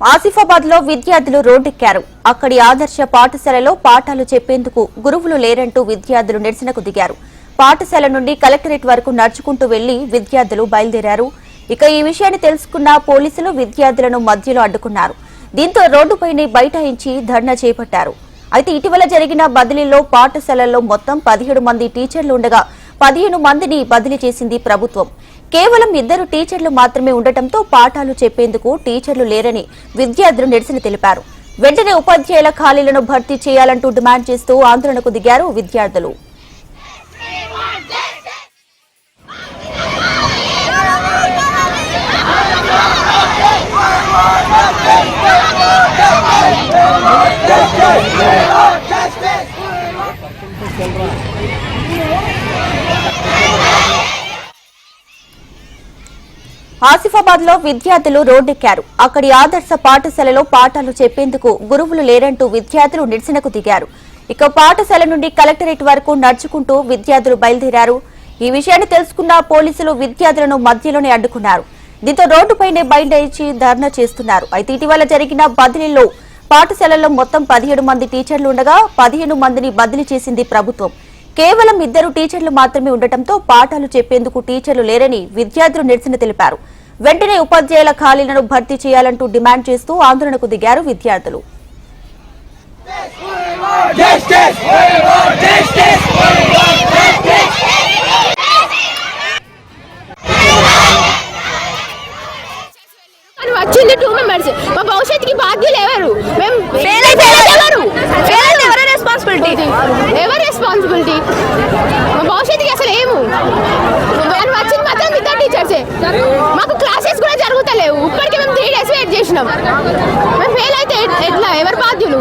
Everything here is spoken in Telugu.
ఆసిఫాబాద్లో విద్యార్థులు రోడ్డెక్కారు. అక్కడి ఆదర్శ పాఠశాలలో పాఠాలు చెప్పేందుకు గురువులు లేరంటూ విద్యార్థులు నిరసనకు దిగారు. పాఠశాల నుండి కలెక్టరేట్ వరకు నడుచుకుంటూ వెళ్ళి విద్యార్థులు బయలుదేరారు. ఇక ఈ విషయాన్ని తెలుసుకున్న పోలీసులు విద్యార్థులను మధ్యలో అడ్డుకున్నారు. దీంతో రోడ్డుపైనే బైఠాయించి ధర్నా చేపట్టారు. అయితే ఇటీవల జరిగిన బదిలీలో పాఠశాలల్లో మొత్తం పదిహేడు మంది టీచర్లు ఉండగా పదిహేను మందిని బదిలీ చేసింది ప్రభుత్వం. కేవలం ఇద్దరు టీచర్లు మాత్రమే ఉండటంతో పాఠాలు చెప్పేందుకు టీచర్లు లేరని విద్యార్థులు నిరసన తెలిపారు. వెంటనే ఉపాధ్యాయుల ఖాళీలను భర్తీ చేయాలంటూ డిమాండ్ చేస్తూ ఆందోళనకు దిగారు విద్యార్థులు. ఆసిఫాబాద్లో విద్యార్థులు రోడ్డెక్కారు. అక్కడి ఆదర్శ పాఠశాలలో పాఠాలు చెప్పేందుకు గురువులు లేరంటూ విద్యార్థులు నిరసనకు దిగారు. ఇక పాఠశాల నుండి కలెక్టరేట్ వరకు నడుచుకుంటూ విద్యార్థులు బయలుదేరారు. ఈ విషయాన్ని తెలుసుకున్న పోలీసులు విద్యార్థులను మధ్యలోనే అడ్డుకున్నారు. దీంతో రోడ్డుపైనే బయలుదేరి ధర్నా చేస్తున్నారు. అయితే ఇటీవల జరిగిన బదిలీలో పాఠశాలలో మొత్తం పదిహేడు మంది టీచర్లు ఉండగా పదిహేను మందిని బదిలీ చేసింది ప్రభుత్వం. కేవలం ఇద్దరు టీచర్లు మాత్రమే ఉండటంతో పాఠాలు చెప్పేందుకు టీచర్లు లేరని విద్యార్థులు నిరసన తెలిపారు. వెంటనే ఉపాధ్యాయుల ఖాళీలను భర్తీ చేయాలంటూ డిమాండ్ చేస్తూ ఆందోళనకు దిగారు విద్యార్థులు. వచ్చింది టూ మెంబర్స్ మా భవిష్యత్తుకి బాధ్యులు ఎవరు? మేము రెస్పాన్సిబిలిటీ ఎవరు? రెస్పాన్సిబిలిటీ మా భవిష్యత్తుకి అసలు ఏము? వచ్చింది మాత్రం ఇద్దరు టీచర్సే మాకు క్లాసెస్ కూడా జరుగుతలేవు. ఇప్పటికే మేము త్రీ డేస్ వెయిట్ చేసినాం. మేము ఫెయిల్ అయితే ఎట్లా? ఎవరు బాధ్యులు?